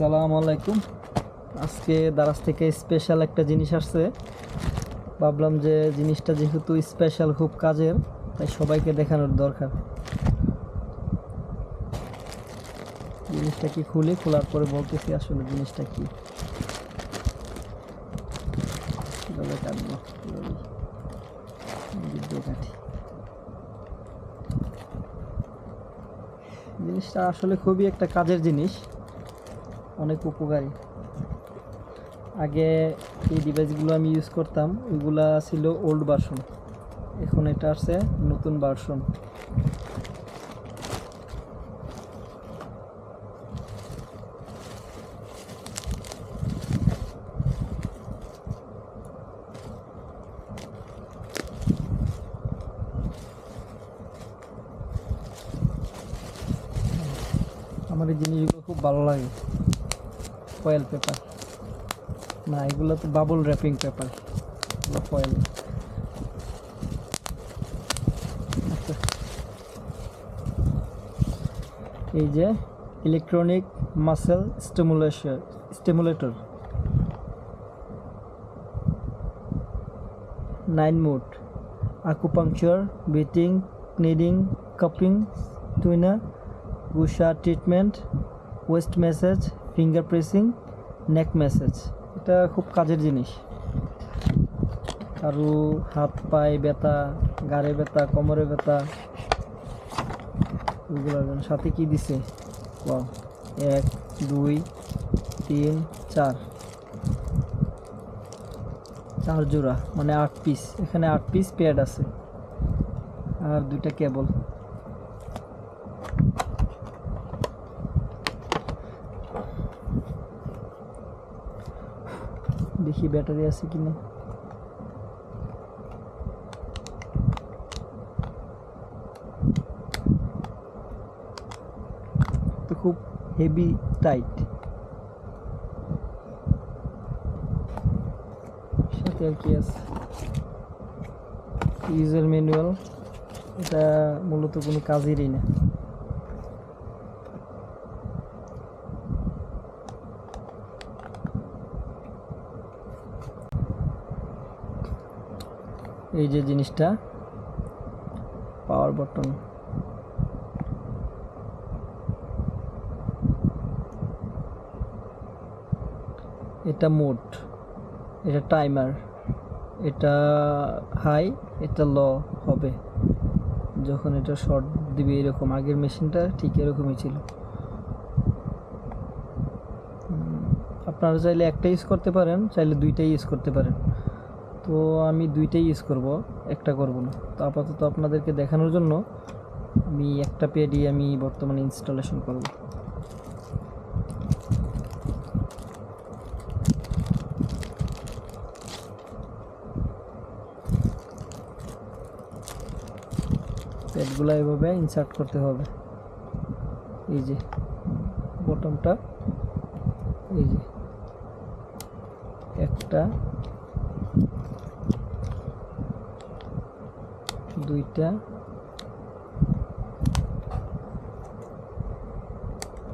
আসসালামু আলাইকুম। আজকে দারাজ থেকে স্পেশাল একটা জিনিস আসছে। ভাবলাম যে জিনিসটা যেহেতু স্পেশাল খুব কাজের, তাই সবাইকে দেখানোর দরকার। জিনিসটা কি খুলে? খোলার পরে বলতেছি আসলে জিনিসটা কি। জিনিসটা আসলে খুবই একটা কাজের জিনিস। অনেক উপকারী। আগে এই ডিভাইসগুলো আমি ইউজ করতাম, ওইগুলা ছিল ওল্ড ভার্সন এখন এটা আসছে নতুন ভার্সন আমার এই জিনিসগুলো খুব ভালো লাগে। ফয়েল পেপার না, এগুলো তো বাবল র্যাপিং পেপার ফয়েল। এই যে electronic muscle stimulation stimulator nine mode acupuncture beating kneading cupping tuina gua sha treatment waist massage finger pressing neck massage এটা খুব কাজের জিনিস। কারও, হাত, পায়ে ব্যথা, গাড়ে ব্যথা, কোমরে ব্যথা জন্য সাথে কি দিছে? এক, দুই, তিন, চার। চার জোড়া মানে আট পিস এখানে আট পিস প্যাড আছে। আর দুইটা কেবল দেখি ব্যাটারি আছে কিনা তো খুব হেভি টাইট সাথে আর কি আছে। ইউজার ম্যানুয়াল এটা মূলত কোনো কাজেরই না। এই যে জিনিসটা পাওয়ার বটন এটা মোড এটা টাইমার এটা হাই এটা ল হবে। যখন এটা শর্ট দিবে এরকম, আগের মেশিনটা ঠিক এরকমই ছিল। আপনারা চাইলে একটা ইউজ করতে পারেন, চাইলে দুইটাই ইউজ করতে পারেন। তো আমি দুইটাই ইউজ করব, একটা করব না। তো আপাতত আপনাদেরকে দেখানোর জন্য আমি একটা পেডই আমি বর্তমানে ইনস্টলেশন করব। প্যাডগুলো এভাবে ইনসার্ট করতে হবে। এই যে বটমটা এই যে, একটা দুইটা।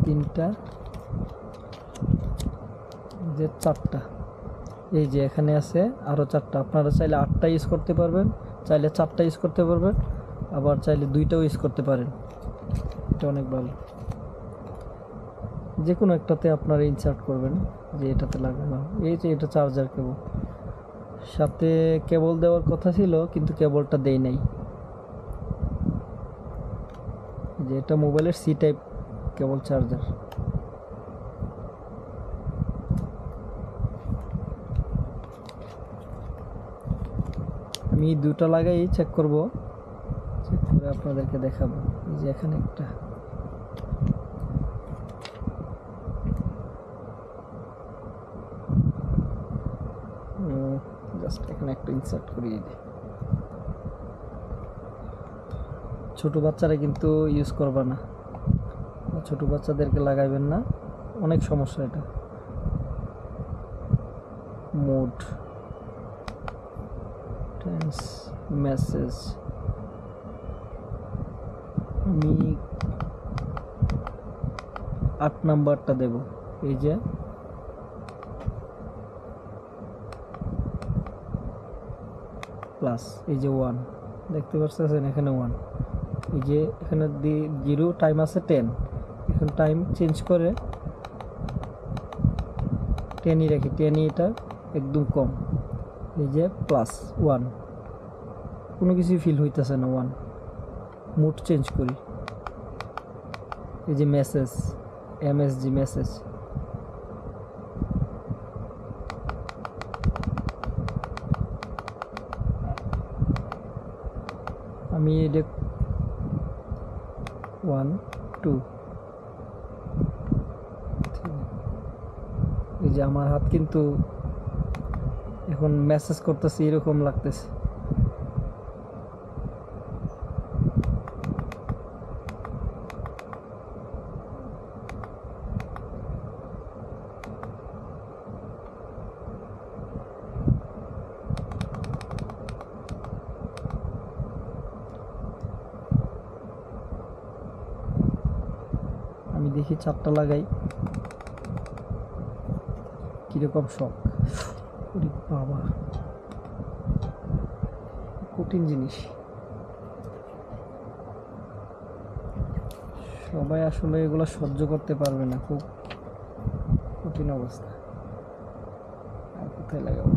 তিনটা। যে চারটা। এই যে এখানে আছে আরও চারটা। আপনারা চাইলে আটটা ইউজ করতে পারবেন, চাইলে চারটা ইউজ করতে পারবেন, আবার চাইলে দুইটাও ইউজ করতে পারেন। এটা অনেক ভালো। যে কোনো একটাতে আপনারা ইনসার্ট করবেন যে এটাতে লাগানো এই যে এটা চার্জার কেবল সাথে কেবল দেওয়ার কথা ছিল, কিন্তু কেবলটা দেই নাই। যে এটা মোবাইলের সি টাইপ কেবল চার্জার আমি দুটো লাগাই চেক করব। চেক করে আপনাদেরকে দেখাবো। এই যে এখানে একটা। জাস্ট এখানে একটা ইনসার্ট করিয়ে দিই। ছোট বাচ্চারা কিন্তু ইউজ করবে না। ছোট বাচ্চাদেরকে লাগাইবেন না। অনেক সমস্যা এটা। মোড টেন্স মেসেজ আমি আট নাম্বারটা দেব। এই যে প্লাস এই যে ওয়ান দেখতে পাচ্ছেন এখানে ওয়ান এই যে এখানে জিরো টাইম আছে টেন এখন টাইম চেঞ্জ করে টেনই রাখি। টেনই এটা একদম কম। এই যে প্লাস ওয়ান কোনো কিছু ফিল হইতেছে না ওয়ান মুড চেঞ্জ করি। এই যে মেসেজ এমএসজি মেসেজ আমি এটা ওয়ান টু এই যে আমার হাত কিন্তু এখন মেসেজ করতেছি এরকম লাগতেছে আমি দেখি চারটা লাগাই। কীরকম শখ? বাবা। কঠিন জিনিস। সবাই আসলে এগুলো সহ্য করতে পারবে না, খুব কঠিন অবস্থা। আর কোথায় লাগাবো?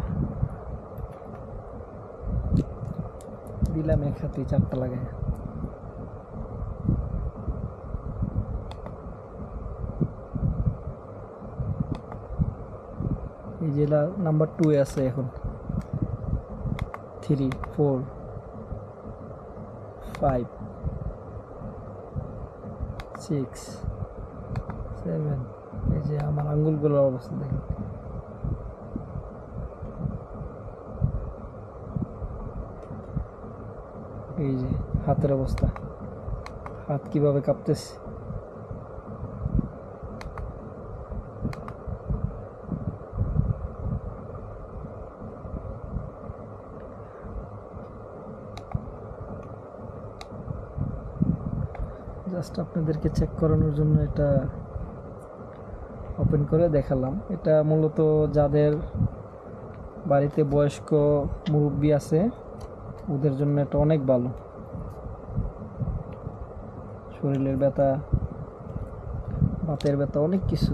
দিলাম এক হাতে, চারটা লাগাই। এই যে নাম্বার টু আছে এখন। Three four five six seven এই যে আমার আঙ্গুলগুলোর অবস্থা দেখেন। এই যে হাতের অবস্থা। হাত কীভাবে কাঁপতেছে? জাস্ট আপনাদেরকে চেক করানোর জন্য এটা ওপেন করে দেখালাম। এটা মূলত যাদের বাড়িতে বয়স্ক মুরব্বী আছে, ওদের জন্য এটা অনেক ভালো। শরীরের ব্যথা, বাতের ব্যথা, অনেক কিছু।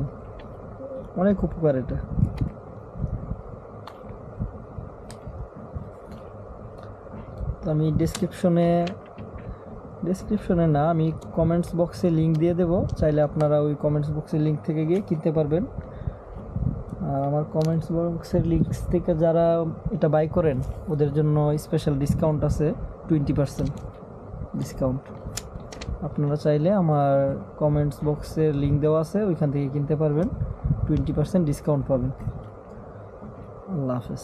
অনেক উপকার এটা। তো আমি ডিসক্রিপশনে ডিসক্রিপশনে না, আমি কমেন্টস বক্সে লিঙ্ক দিয়ে দেব। চাইলে আপনারা ওই কমেন্টস বক্সের লিঙ্ক থেকে গিয়ে কিনতে পারবেন। আর আমার কমেন্টস বক্সের লিঙ্ক থেকে যারা এটা বাই করেন, ওদের জন্য স্পেশাল ডিসকাউন্ট আছে টোয়েন্টি পার্সেন্ট ডিসকাউন্ট আপনারা চাইলে আমার কমেন্টস বক্সের লিঙ্ক দেওয়া আছে, ওইখান থেকে কিনতে পারবেন। টোয়েন্টি পার্সেন্ট ডিসকাউন্ট পাবেন। আল্লাহ হাফেজ।